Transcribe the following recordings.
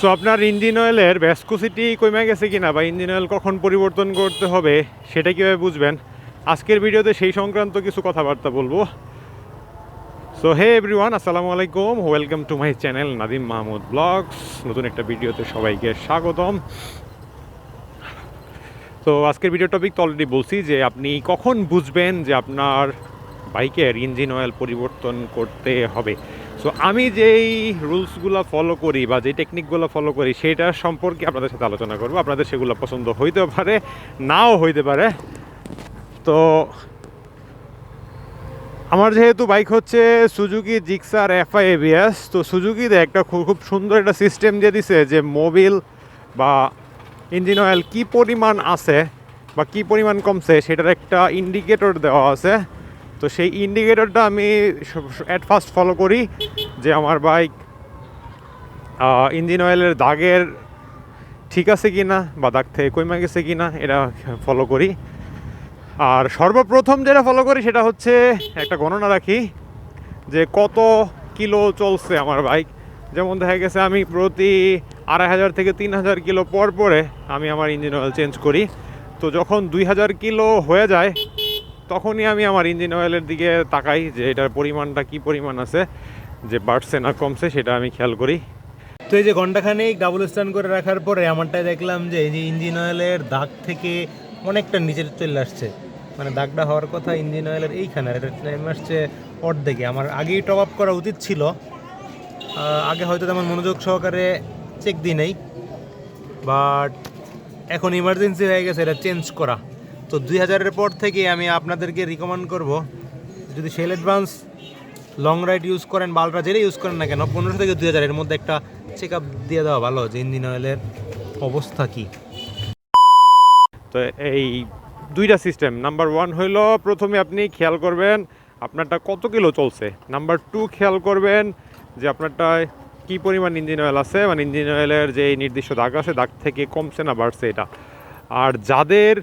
So আপনার engine অয়েলের ভ্যাসকোসিটি কমে গেছে কিনা বা ইঞ্জিন অয়েল কখন পরিবর্তন করতে হবে, সেটা কীভাবে বুঝবেন? আজকের ভিডিওতে সেই সংক্রান্ত কিছু কথাবার্তা বলব। সো হে এভরিওয়ান আসসালামু আলাইকুম। Welcome to my channel Nadim Mahmud blogs নতুন একটা ভিডিওতে সবাইকে স্বাগতম। তো আজকের ভিডিও টপিক তো অলরেডি বলছি যে, আপনি কখন বুঝবেন যে আপনার বাইকের ইঞ্জিন অয়েল পরিবর্তন করতে হবে? সো আমি যেই রুলসগুলো ফলো করি বা যেই টেকনিকগুলো ফলো করি সেটার সম্পর্কে আপনাদের সাথে আলোচনা করব। আপনাদের সেগুলো পছন্দ হইতে পারে, নাও হইতে পারে। তো, আমার যেহেতু বাইক হচ্ছে সুজুকি জিক্সার এফআই এবিএস তো সুজুকিতে একটা খুব খুব সুন্দর একটা সিস্টেম দিয়ে দিছে যে মোবিল বা ইঞ্জিন অয়েল কী পরিমাণ আছে বা কী পরিমাণ কমছে, সেটার একটা ইন্ডিকেটর দেওয়া আছে। তো সেই ইন্ডিকেটরটা আমি অ্যাট ফার্স্ট ফলো করি যে আমার বাইক ইঞ্জিন অয়েলের দাগের ঠিক আছে কি না বা দাগ থেকে কমে গেছে কি না এটা ফলো করি। আর সর্বপ্রথম যেটা ফলো করি সেটা হচ্ছে একটা গণনা রাখি যে কত কিলো চলছে আমার বাইক যেমন দেখা গেছে আমি প্রতি আড়াই হাজার থেকে তিন হাজার কিলো পর পরে আমি আমার ইঞ্জিন অয়েল চেঞ্জ করি। তো যখন দুই হাজার কিলো হয়ে যায় তখনই আমি আমার ইঞ্জিন অয়েলের দিকে তাকাই যে এটার পরিমাণটা কি পরিমাণ আছে, যে বাড়ছে না কমছে সেটা আমি খেয়াল করি। তো এই যে ঘন্টাখানেক ডাবল স্ট্যান্ড করে রাখার পরে আমারটাই দেখলাম যে এই যে ইঞ্জিন অয়েলের দাগ থেকে অনেকটা নিচে চলে আসছে। মানে দাগটা হওয়ার কথা ইঞ্জিন অয়েলের এইখানে এটা নেমে আসছে অর্ধেকে। আমার আগেই টপ আপ করা উচিত ছিল। আগে হয়তো তেমন মনোযোগ সহকারে চেক দিই নাই। বাট এখন ইমার্জেন্সি হয়ে গেছে, এটা চেঞ্জ করা। তো দুই হাজারের পর থেকে আমি আপনাদেরকে রিকমেন্ড করব, যদি cell advance long ride use করেন বা আলট্রা যেটা ইউজ করেন না কেন, পনেরোশো থেকে দুই হাজারের মধ্যে একটা চেক আপ দিয়ে দেওয়া ভালো, যে ইঞ্জিন অয়েলের অবস্থা কী। তো এই দুইটা সিস্টেম নাম্বার ওয়ান হইল প্রথমে আপনি খেয়াল করবেন আপনারটা কত কিলো চলছে। নাম্বার টু খেয়াল করবেন যে আপনারটায় কী পরিমাণ ইঞ্জিন অয়েল আছে মানে ইঞ্জিন অয়েলের যে নির্দিষ্ট দাগ আছে, দাগ থেকে কমছে না, বাড়ছে এটা। আর যাদের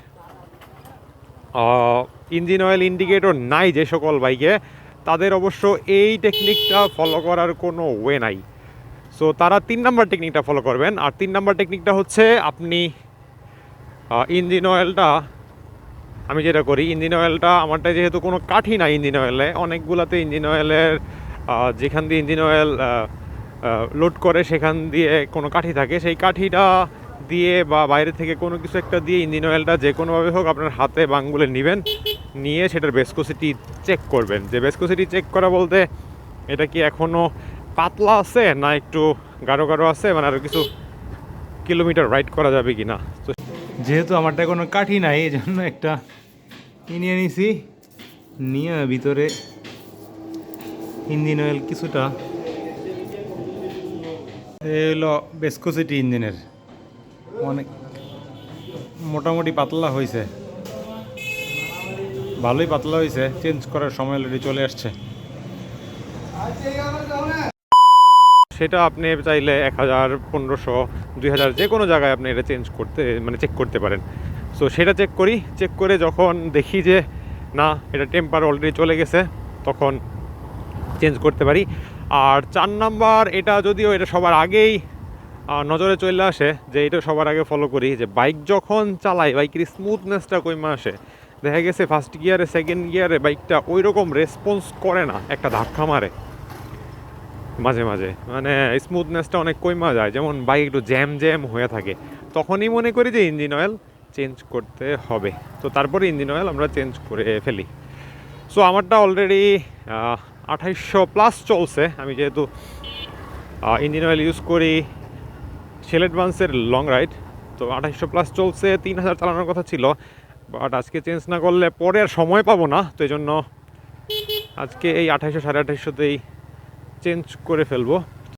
ইঞ্জিন অয়েল ইন্ডিকেটর নাই যে সকল বাইকে, তাদের অবশ্য এই টেকনিকটা ফলো করার কোনো ওয়ে নাই। সো তারা তিন নাম্বার টেকনিকটা ফলো করবেন, আর তিন নাম্বার টেকনিকটা হচ্ছে আপনি ইঞ্জিন অয়েলটা, আমি যেটা করি, ইঞ্জিন অয়েলটা আমারটা যেহেতু কোনো কাঠি না ইঞ্জিন অয়েলে, অনেকগুলোতে ইঞ্জিন অয়েলের যেখান দিয়ে ইঞ্জিন অয়েল লোড করে, সেখান দিয়ে কোনো কাঠি থাকে, সেই কাঠিটা দিয়ে বা বাইরে থেকে কোনো কিছু একটা দিয়ে ইঞ্জিন অয়েলটা যে কোনোভাবে হোক আপনার হাতে বাঙ্গুলে নেবেন, নিয়ে সেটার বেসকোসিটি চেক করবেন। যে বেসকোসিটি চেক করা বলতে এটা কি এখনও পাতলা আছে না একটু গাঢ় গাঢ় আছে? মানে আরও কিছু কিলোমিটার রাইড করা যাবে কি না তো যেহেতু আমারটা কোনো কাঠি নাই এই জন্য একটা নিয়ে নিছি? নিয়ে ভিতরে ইঞ্জিন অয়েল কিছুটা। এই হলো বেসকোসিটি ইঞ্জিনের। অনেক মোটামুটি পাতলা হয়েছে ভালোই পাতলা হয়েছে চেঞ্জ করার সময় অলরেডি চলে আসছে। সেটা আপনি চাইলে এক হাজার পনেরোশো, দুই হাজার যে কোনো জায়গায় আপনি এটা চেঞ্জ করতে মানে চেক করতে পারেন। সো সেটা চেক করি চেক করে যখন দেখি যে, না, এটা টেম্পার অলরেডি চলে গেছে, তখন চেঞ্জ করতে পারি। আর চার নাম্বার, এটা যদিও এটা সবার আগেই নজরে চলে আসে যে এটা সবার আগে ফলো করি, যে বাইক যখন চালাই বাইকের স্মুথনেসটা কইমা আসে, দেখা গেছে ফার্স্ট গিয়ারে সেকেন্ড গিয়ারে বাইকটা ওই রকম রেসপন্স করে না, একটা ধাক্কা মারে। মাঝে মাঝে মানে স্মুথনেসটা অনেক কইমা যায়, যেমন বাইক একটু জ্যাম জ্যাম হয়ে থাকে। তখনই মনে করি যে ইঞ্জিন অয়েল চেঞ্জ করতে হবে। তো তারপরে ইঞ্জিন অয়েল আমরা চেঞ্জ করে ফেলি। সো আমারটা অলরেডি আঠাইশশো প্লাস চলছে। আমি যেহেতু ইঞ্জিন অয়েল ইউজ করি সেলেট বান্সের লং রাইড তো আঠাইশশো প্লাস চলছে, তিন হাজার চালানোর কথা ছিল বাট আজকে চেঞ্জ না করলে পরে আর সময় পাবো না, তো এই জন্য আজকে এই আঠাশশো সাড়ে আঠাশশোতেই চেঞ্জ করে ফেলব।